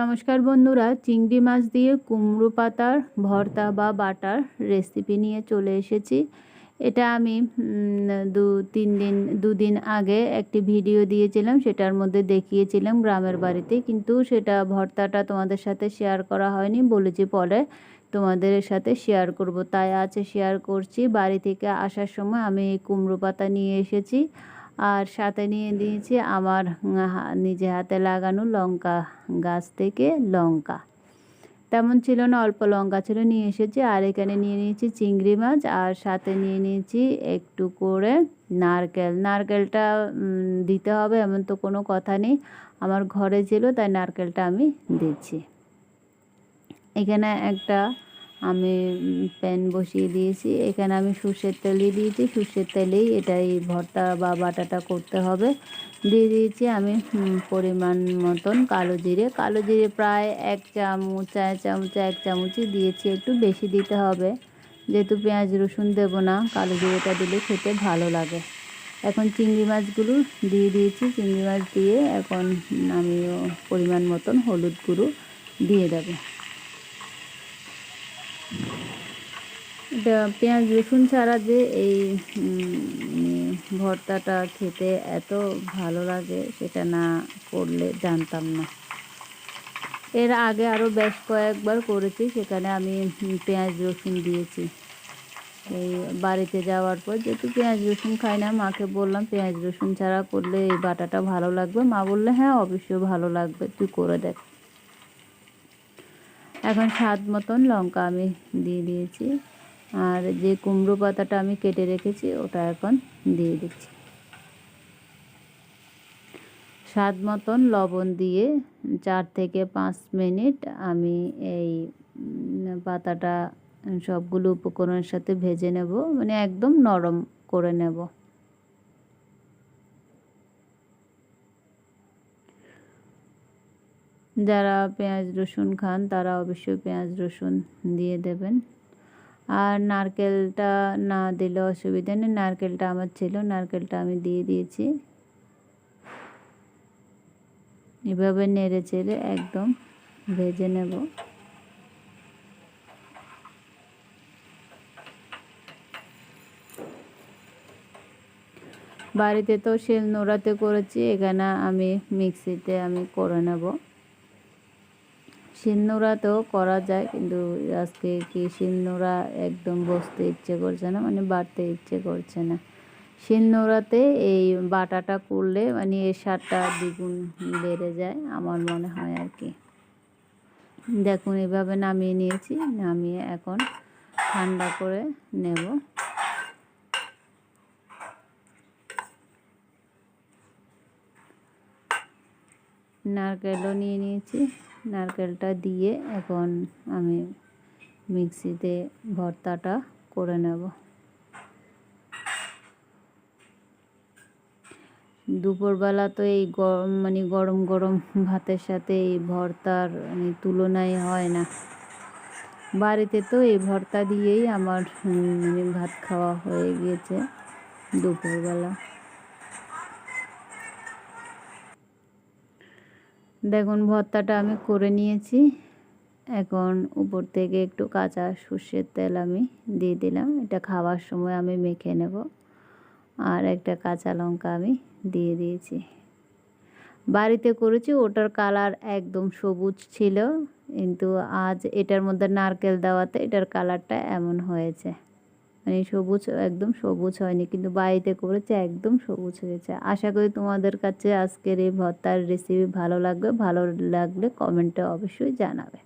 নমস্কার বন্ধুরা, চিংড়ি মাছ দিয়ে কুমড়ো পাতার ভর্তা বা বাটার রেসিপি নিয়ে চলে এসেছি। এটা আমি দু, তিন দিন দুদিন আগে একটি ভিডিও দিয়েছিলাম, সেটার মধ্যে দেখিয়েছিলাম গ্রামের বাড়িতে, কিন্তু সেটা ভর্তাটা তোমাদের সাথে শেয়ার করা হয়নি বলেছি পরে তোমাদের সাথে শেয়ার করব। তাই আছে শেয়ার করছি। বাড়ি থেকে আসার সময় আমি এই কুমড়ো পাতা নিয়ে এসেছি। আর সাথে নিয়ে দিয়েছি আমার নিজে হাতে লাগানো লঙ্কা গাছ থেকে লঙ্কা। তেমন ছিল না, অল্প লঙ্কা ছিল, নিয়ে এসেছি। আর এখানে নিয়ে নিয়েছি চিংড়ি মাছ আর সাথে নিয়ে নিয়েছি একটু করে নারকেল। নারকেলটা দিতে হবে এমন তো কোনো কথা নেই। আমার ঘরে ছিল, তাই নারকেলটা আমি দিচ্ছি। এখানে একটা আমি প্যান বসিয়ে দিয়েছি। এখানে আমি সর্ষের তেল দিয়ে দিয়েছি। সর্ষের তেলেই এটা এই ভর্তা বা বাটাটা করতে হবে। দিয়ে দিয়েছি আমি পরিমাণ মতন কালো জিরে। কালো জিরে প্রায় এক চামচ, চার চামচ, এক চামচই দিয়েছি। একটু বেশি দিতে হবে। যেহেতু পেঁয়াজ, রসুন দেবো না, কালো জিরেটা দিলে খেতে ভালো লাগে। এখন চিংড়ি মাছগুলো দিয়ে দিয়েছি। চিংড়ি মাছ দিয়ে এখন আমিও পরিমাণ মতন হলুদ গুঁড়ো দিয়ে দেবো। পেঁয়াজ, রসুন ছাড়া যে এই ভর্তাটা খেতে এত ভালো লাগে, সেটা না করলে জানতাম না। এর আগে আরও বেশ কয়েকবার করেছি, সেখানে আমি পেঁয়াজ, রসুন দিয়েছি। এই বাড়িতে যাওয়ার পর যেহেতু পেঁয়াজ, রসুন খাই না, মাকে বললাম, পেঁয়াজ, রসুন ছাড়া করলে এই বাটাটা ভালো লাগবে? মা বললে হ্যাঁ অবশ্যই ভালো লাগবে, তুই করে দেখ। এখন স্বাদ মতন লঙ্কা আমি দিয়ে দিয়েছি। আর যে কুমড়ো পাতাটা আমি কেটে রেখেছি, ওটা এখন দিয়ে দিচ্ছি। স্বাদ মতন লবণ দিয়ে চার থেকে পাঁচ মিনিট আমি এই পাতাটা, সবগুলো উপকরণের সাথে ভেজে নেব মানে একদম নরম করে নেব। যারা পেঁয়াজ রসুন খান, তারা অবশ্যই পেঁয়াজ রসুন দিয়ে দেবেন। আর নারকেলটা না দিলে অসুবিধা নেই। নারকেলটা আমার ছিল, নারকেলটা আমি দিয়ে দিয়েছি। এভাবে নেড়ে চেড়ে একদম ভেজে নেব। বাড়িতে তো শিল নোড়াতে করেছি, এখানে আমি মিক্সিতে আমি করে নেব। শিলনোড়াতেও করা যায়, কিন্তু আজকে কি শিলনোড়া একদম বসতে ইচ্ছে করছে না মানে বাড়তে ইচ্ছে করছে না। শিলনোড়াতে এই বাটাটা করলে মানে এর সারটা দ্বিগুণ বেড়ে যায় আমার মনে হয় আর কি। দেখুন, এভাবে নামিয়ে নিয়েছি, নামিয়ে এখন ঠান্ডা করে নেব। নারকেলও নিয়ে নিয়েছি। নারকেলটা দিয়ে এখন আমি মিক্সিতে ভর্তাটা করে নেব। দুপুরবেলা তো এই গরম মানে গরম গরম ভাতের সাথে এই ভর্তার মানে তুলনাই হয় না। বাড়িতে তো এই ভর্তা দিয়েই আমার মানে ভাত খাওয়া হয়ে গিয়েছে দুপুরবেলা। দেখুন, ভর্তাটা আমি করে নিয়েছি। এখন উপর থেকে একটু কাঁচা সর্ষের তেল আমি দিয়ে দিলাম। এটা খাওয়ার সময় আমি মেখে নেব। আর একটা কাঁচা লঙ্কা আমি দিয়ে দিয়েছি। বাড়িতে করেছি, ওটার কালার একদম সবুজ ছিল। কিন্তু আজ এটার মধ্যে নারকেল দেওয়াতে এটার কালারটা এমন হয়েছে। মানে সবুজ, একদম সবুজ হয়নি, কিন্তু বাড়িতে করেছে, একদম সবুজ হয়েছে আশা করি তোমাদের কাছে আজকের এই ভর্তার রেসিপি ভালো লাগবে, ভালো লাগলে কমেন্টে অবশ্যই জানাবে।